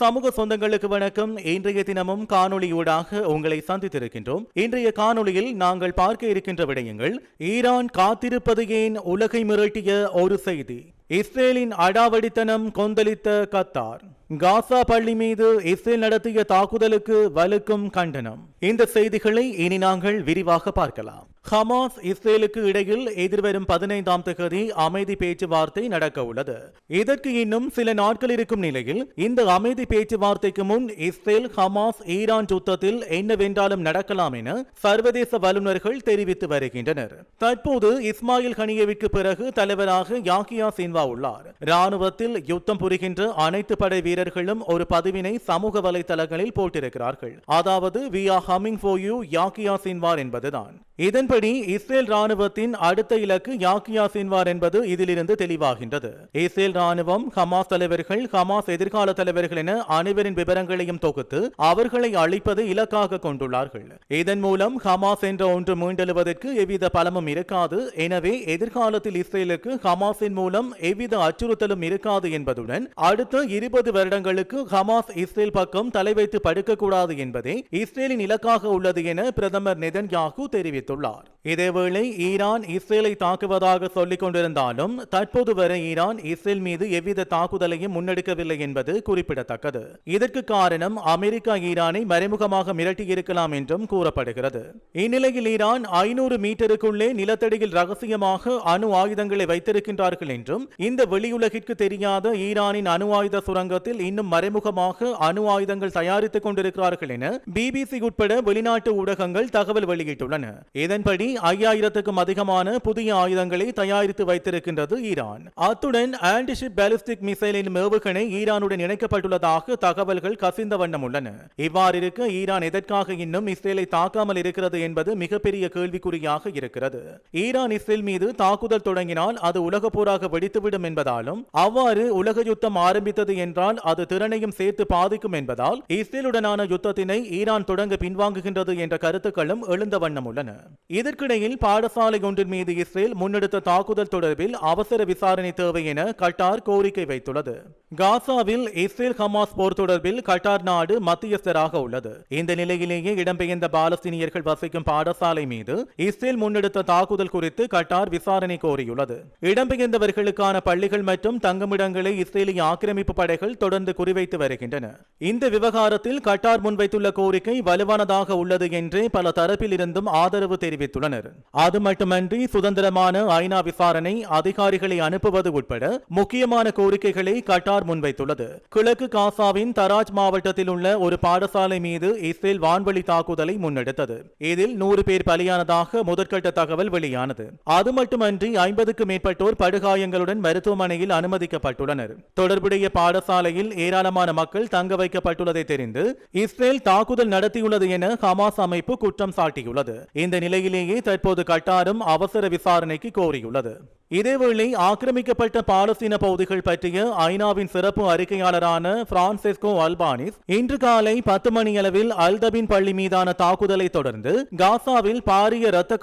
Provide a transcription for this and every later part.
சமூக சொந்தங்களுக்கு வணக்கம். இன்றைய தினமும் காணொளியூடாக உங்களை சந்தித்திருக்கின்றோம். இன்றைய காணொளியில் நாங்கள் பார்க்க இருக்கின்ற விடயங்கள் ஈரான் காத்திருப்பது ஏன் உலகை மிரட்டிய ஒரு செய்தி? இஸ்ரேலின் அடாவடித்தனம் கொந்தளித்த கத்தார். காசா பள்ளி மீது இஸ்ரேல் நடத்திய தாக்குதலுக்கு வலுக்கும் கண்டனம். இந்த செய்திகளை இனி நாங்கள் விரிவாக பார்க்கலாம். ஹமாஸ் இஸ்ரேலுக்கு இடையில் எதிர்வரும் பதினைந்தாம் தேதி அமைதி பேச்சுவார்த்தை நடக்க உள்ளது. இதற்கு இன்னும் சில நாட்கள் இருக்கும் நிலையில் இந்த அமைதி பேச்சுவார்த்தைக்கு முன் இஸ்ரேல் ஹமாஸ் ஈரான் யுத்தத்தில் என்னவென்றாலும் நடக்கலாம் என சர்வதேச வல்லுநர்கள் தெரிவித்து வருகின்றனர். தற்போது இஸ்மாயில் ஹனியவிற்கு பிறகு தலைவராக யாக்கியா சின்வா உள்ளார். ராணுவத்தில் யுத்தம் புரிகின்ற அனைத்து படை வீரர்களும் ஒரு பதிவினை சமூக வலைதளங்களில் போட்டிருக்கிறார்கள். அதாவது வி ஆர் ஹமிங் ஃபோ யூ யாக்கியா சின்வார் என்பதுதான். இதன்படி இஸ்ரேல் ராணுவத்தின் அடுத்த இலக்கு யாக்கியா சின்வார் என்பது இதிலிருந்து தெளிவாகின்றது. இஸ்ரேல் ராணுவம் ஹமாஸ் தலைவர்கள் ஹமாஸ் எதிர்கால தலைவர்கள் என அனைவரின் விவரங்களையும் தொகுத்து அவர்களை அழிப்பது இலக்காக கொண்டுள்ளார்கள். இதன் மூலம் ஹமாஸ் என்ற ஒன்று மீண்டெழுவதற்கு எவ்வித பலமும் இருக்காது. எனவே எதிர்காலத்தில் இஸ்ரேலுக்கு ஹமாஸின் மூலம் எவ்வித அச்சுறுத்தலும் இருக்காது என்பதுடன் அடுத்த இருபது வருடங்களுக்கு ஹமாஸ் இஸ்ரேல் பக்கம் தலை வைத்து படுக்கக்கூடாது என்பதே இஸ்ரேலின் இலக்காக உள்ளது என பிரதமர் நெதன்யாகு யாகு தெரிவித்துள்ளார். இதேவேளை ஈரான் இஸ்ரேலை தாக்குவதாக சொல்லிக் கொண்டிருந்தாலும் தற்போது வரை ஈரான் இஸ்ரேல் மீது எவ்வித தாக்குதலையும் முன்னெடுக்கவில்லை என்பது குறிப்பிடத்தக்கது. இதற்கு காரணம் அமெரிக்கா ஈரானை மறைமுகமாக மிரட்டியிருக்கலாம் என்றும் கூறப்படுகிறது. இந்நிலையில் ஈரான் ஐநூறு மீட்டருக்குள்ளே நிலத்தடியில் ரகசியமாக அணு ஆயுதங்களை வைத்திருக்கின்றார்கள் என்றும் இந்த வெளியுலகிற்கு தெரியாத ஈரானின் அணு ஆயுத சுரங்கத்தில் இன்னும் மறைமுகமாக அணு ஆயுதங்கள் தயாரித்துக் கொண்டிருக்கிறார்கள் என பிபிசி உட்பட வெளிநாட்டு ஊடகங்கள் தகவல் வெளியிட்டுள்ளன. இதன் இதன்படி ஐயாயிரத்துக்கும் அதிகமான புதிய ஆயுதங்களை தயாரித்து வைத்திருக்கின்றது ஈரான். அத்துடன் ஆன்டிஷிப் பேலிஸ்டிக் மிசைலின் மேவுகணை ஈரானுடன் இணைக்கப்பட்டுள்ளதாக தகவல்கள் கசிந்த வண்ணம் உள்ளன. இவ்வாறிருக்க ஈரான் எதற்காக இன்னும் இஸ்ரேலை தாக்காமல் இருக்கிறது என்பது மிகப்பெரிய கேள்விக்குறியாக இருக்கிறது. ஈரான் இஸ்ரேல் மீது தாக்குதல் தொடங்கினால் அது உலக போராக வெடித்துவிடும் என்பதாலும் அவ்வாறு உலக யுத்தம் ஆரம்பித்தது என்றால் அது திறனையும் சேர்த்து பாதிக்கும் என்பதால் இஸ்ரேலுடனான யுத்தத்தினை ஈரான் தொடங்க பின்வாங்குகின்றது என்ற கருத்துக்களும் எழுந்த வண்ணம் உள்ளன. இதற்கிடையில் பாடசாலை ஒன்றின் மீது இஸ்ரேல் முன்னெடுத்த தாக்குதல் தொடர்பில் அவசர விசாரணை தேவை என கட்டார் கோரிக்கை வைத்துள்ளது. காசாவில் இஸ்ரேல் ஹமாஸ் போர் தொடர்பில் கட்டார் நாடு மத்தியஸ்தராக உள்ளது. இந்த நிலையிலேயே இடம்பெயர்ந்த பாலஸ்தீனியர்கள் வசிக்கும் பாடசாலை மீது இஸ்ரேல் முன்னெடுத்த தாக்குதல் குறித்து கட்டார் விசாரணை கோரியுள்ளது. இடம்பெயர்ந்தவர்களுக்கான பள்ளிகள் மற்றும் தங்குமிடங்களை இஸ்ரேலிய ஆக்கிரமிப்பு படைகள் தொடர்ந்து குறிவைத்து வருகின்றன. இந்த விவகாரத்தில் கட்டார் முன்வைத்துள்ள கோரிக்கை வலுவானதாக உள்ளது என்றே பல தரப்பில் இருந்தும் ஆதரவு தெரிவித்துள்ளனர். அது மட்டுமன்றி சுதந்திரமான ஐநா விசாரணை அதிகாரிகளை அனுப்புவது உட்பட முக்கியமான கோரிக்கைகளை கட்டார் முன்வைத்துள்ளது. கிழக்கு காசாவின் தராஜ் மாவட்டத்தில் உள்ள ஒரு பாடசாலை மீது இஸ்ரேல் வான்வழி தாக்குதலை முன்னெடுத்தது. இதில் நூறு பேர் பலியானதாக முதற்கட்ட தகவல் வெளியானது. அது மட்டுமன்றி ஐம்பதுக்கும் மேற்பட்டோர் படுகாயங்களுடன் மருத்துவமனையில் அனுமதிக்கப்பட்டுள்ளனர். தொடர்புடைய பாடசாலையில் ஏராளமான மக்கள் தங்க வைக்கப்பட்டுள்ளதை தெரிந்து இஸ்ரேல் தாக்குதல் நடத்தியுள்ளது என ஹமாஸ் அமைப்பு குற்றம் சாட்டியுள்ளது. இந்த நிலையிலேயே தற்போது கட்டாரும் அவசர விசாரணைக்கு கோரியுள்ளது. இதேவேளை ஆக்கிரமிக்கப்பட்ட பாலஸ்தீன பகுதிகள் பற்றிய ஐநாவின் சிறப்பு அறிக்கையாளரான பிரான்சிஸ்கோ அல்பானிஸ் இன்று காலை பத்து மணியளவில் அல்தபின் பள்ளி மீதான தாக்குதலை தொடர்ந்து காசாவில் பாரிய இரத்த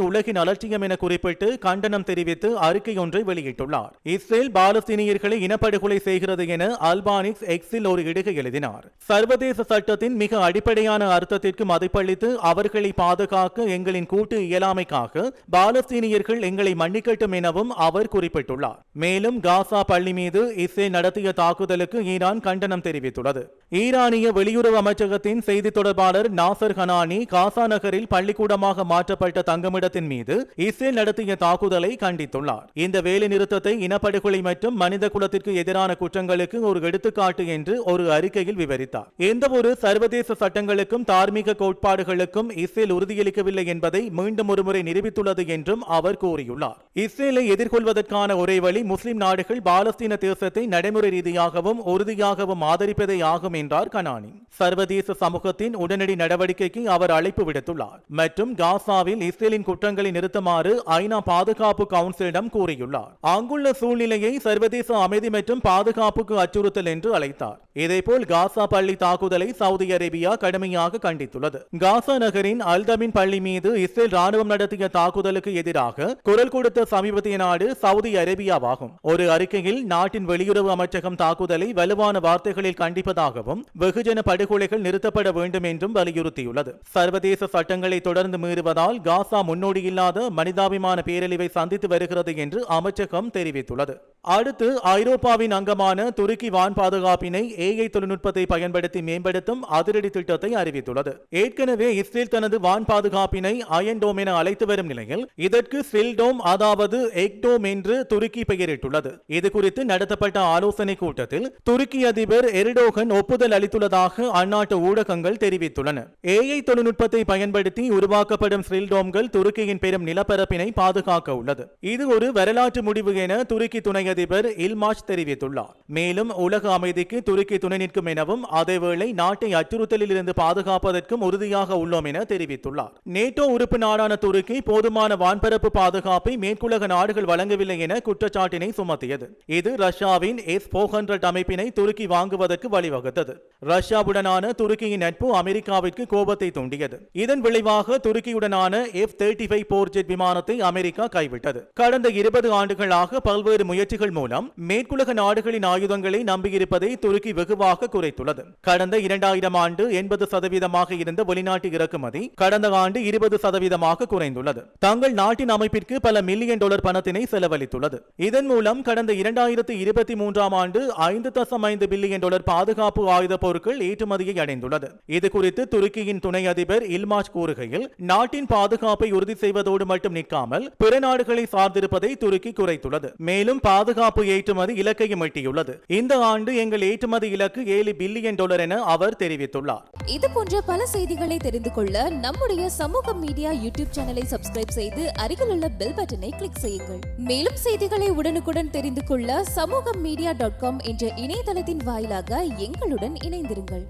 உலகின் அலட்சியம் என குறிப்பிட்டு கண்டனம் தெரிவித்து அறிக்கை ஒன்றை வெளியிட்டுள்ளார். இஸ்ரேல் பாலஸ்தீனியர்களை இனப்படுகொலை செய்கிறது என அல்பானிஸ் எக்ஸில் ஒரு இடுகை எழுதினார். சர்வதேச சட்டத்தின் மிக அடிப்படையான அர்த்தத்திற்கு மதிப்பளித்து அவர்களை பாதுகாக்க எங்களின் கூட்டு இயலாமைக்காக பாலஸ்தீனியர்கள் எங்களை மன்னிக்கட்டும் எனவும் அவர் குறிப்பிட்டுள்ளார். மேலும் காசா பள்ளி மீது இஸ்ரேல் நட நடத்திய தாக்குதலுக்கு ஈரான் கண்டனம் தெரிவித்துள்ளது. ஈரானிய வெளியுறவு அமைச்சகத்தின் செய்தி தொடர்பாளர் நாசர் ஹனானி காசா நகரில் பள்ளிக்கூடமாக மாற்றப்பட்ட தங்குமிடத்தின் மீது இஸ்ரேல் நடத்திய தாக்குதலை கண்டித்துள்ளார். இந்த வேலை நிறுத்தத்தை இனப்படுகொலை மற்றும் மனித குலத்திற்கு எதிரான குற்றங்களுக்கு ஒரு எடுத்துக்காட்டு என்று ஒரு அறிக்கையில் விவரித்தார். எந்தவொரு சர்வதேச சட்டங்களுக்கும் தார்மீக கோட்பாடுகளுக்கும் இஸ்ரேல் உறுதியளிக்கவில்லை என்பதை மீண்டும் ஒருமுறை நிரூபித்துள்ளது என்றும் அவர் கூறியுள்ளார். இஸ்ரேலை எதிர்கொள்வதற்கான ஒரே வழி முஸ்லிம் நாடுகள் பாலஸ்தீன தேசத்தை நடைமுறை நடைமுறை ரீதியாகவும் உறுதியாகவும் ஆதரிப்பதே ஆகும் என்றார் கனானி. சர்வதேச சமூகத்தின் உடனடி நடவடிக்கைக்கு அவர் அழைப்பு விடுத்துள்ளார். மற்றும் காசாவில் இஸ்ரேலின் குற்றங்களை நிறுத்துமாறு ஐநா பாதுகாப்பு கவுன்சிலிடம் கூறியுள்ளார். அங்குள்ள சூழ்நிலையை சர்வதேச அமைதி மற்றும் பாதுகாப்புக்கு அச்சுறுத்தல் என்று அழைத்தார். இதேபோல் காசா பள்ளி தாக்குதலை சவுதி அரேபியா கடுமையாக கண்டித்துள்ளது. காசா நகரின் அல்தமின் பள்ளி மீது இஸ்ரேல் ராணுவம் நடத்திய தாக்குதலுக்கு எதிராக குரல் கொடுத்த சமீபத்திய நாடு சவுதி அரேபியாவாகும். ஒரு அறிக்கையில் நாட்டின் வெளியுறவு அமைச்சர் அமைச்சகம் தாக்குதலை வலுவான வார்த்தைகளில் கண்டிப்பதாகவும் வெகுஜன படுகொலைகள் நிறுத்தப்பட வேண்டும் என்றும் வலியுறுத்தியுள்ளது. சர்வதேச சட்டங்களை தொடர்ந்து மீறுவதால் காசா முன்னோடியில்லாத மனிதாபிமான பேரழிவை சந்தித்து வருகிறது என்று அமைச்சகம் தெரிவித்துள்ளது. அடுத்து ஐரோப்பாவின் அங்கமான துருக்கி வான் பாதுகாப்பினை ஏஐ தொழில்நுட்பத்தை பயன்படுத்தி மேம்படுத்தும் அதிரடி திட்டத்தை அறிவித்துள்ளது. ஏற்கனவே இஸ்ரேல் தனது வான் பாதுகாப்பினை அயன்டோம் என அழைத்து வரும் நிலையில் இதற்கு சில்டோம் அதாவது எக்டோம் என்று துருக்கி பெயரிட்டுள்ளது. இது குறித்து நடத்தப்பட்ட ஆலோசனை கூட்டத்தில் துருக்கி அதிபர் எரிடோகன் ஒப்புதல் அளித்துள்ளதாக அந்நாட்டு ஊடகங்கள் தெரிவித்துள்ளன. ஏஐ தொழில்நுட்பத்தை பயன்படுத்தி உருவாக்கப்படும் சில்டோம்கள் துருக்கியின் பெரும் நிலப்பரப்பினை பாதுகாக்க உள்ளது. இது ஒரு வரலாற்று முடிவு என துருக்கி துணை அதிபர் இல்மாஷ் தெரிவித்துள்ளார். மேலும் உலக அமைதிக்கு துருக்கி துணை நிற்கும் எனவும் அதேவேளை நாட்டை அச்சுறுத்தலில் இருந்து பாதுகாப்பதற்கும் உறுதியாக உள்ளோம் என தெரிவித்துள்ளார். நேட்டோ உறுப்பு நாடான துருக்கி போதுமான வான்பரப்பு பாதுகாப்பை மேற்குலக நாடுகள் வழங்கவில்லை என குற்றச்சாட்டினை சுமத்தியது. இது ரஷ்யாவின் எஸ் போர் அமைப்பினை துருக்கி வாங்குவதற்கு வழிவகுத்தது. ரஷ்யாவுடனான துருக்கியின் நட்பு அமெரிக்காவிற்கு கோபத்தை தூண்டியது. இதன் விளைவாக துருக்கியுடனான எஃப் தேர்ட்டி ஃபைவ் போர் ஜெட் விமானத்தை அமெரிக்கா கைவிட்டது. கடந்த இருபது ஆண்டுகளாக பல்வேறு முயற்சி முயற்சிகள் மூலம் மேற்குலக நாடுகளின் ஆயுதங்களை நம்பியிருப்பதை துருக்கி வெகுவாக குறைத்துள்ளது. கடந்த இரண்டாயிரம் ஆண்டு எண்பது சதவீதமாக இருந்த வெளிநாட்டு இறக்குமதி கடந்த ஆண்டு இருபது சதவீதமாக குறைந்துள்ளது. தங்கள் நாட்டின் அமைப்பிற்கு பல மில்லியன் டாலர் பணத்தினை செலவழித்துள்ளது. இதன் மூலம் கடந்த இரண்டாயிரத்தி இருபத்தி மூன்றாம் ஆண்டு ஐந்து தசம் ஐந்து பில்லியன் டாலர் பாதுகாப்பு ஆயுத பொருட்கள் ஏற்றுமதியை அடைந்துள்ளது. இது குறித்து துருக்கியின் துணை அதிபர் இல்மாஜ் கூறுகையில் நாட்டின் பாதுகாப்பை உறுதி செய்வதோடு மட்டும் நிற்காமல் பிற நாடுகளை சார்ந்திருப்பதை துருக்கி குறைத்துள்ளது. மேலும் பாதுகாப்பு ஏற்றுமதி இலக்கையும் எட்டியுள்ளது. இந்த ஆண்டு எங்கள் ஏற்றுமதி இலக்கு ஏழு பில்லியன் டாலர் என அவர் தெரிவித்துள்ளார். இது போன்ற பல செய்திகளை தெரிந்து கொள்ள நம்முடைய சமூக மீடியா யூடியூப் சேனலை சப்ஸ்கிரைப் செய்து அருகில் உள்ள பெல் பட்டனை கிளிக் செய்யுங்கள். மேலும் செய்திகளை உடனுக்குடன் தெரிந்து கொள்ள சமூக மீடியா டாட் காம் என்ற இணையதளத்தின் வாயிலாக எங்களுடன் இணைந்திருங்கள்.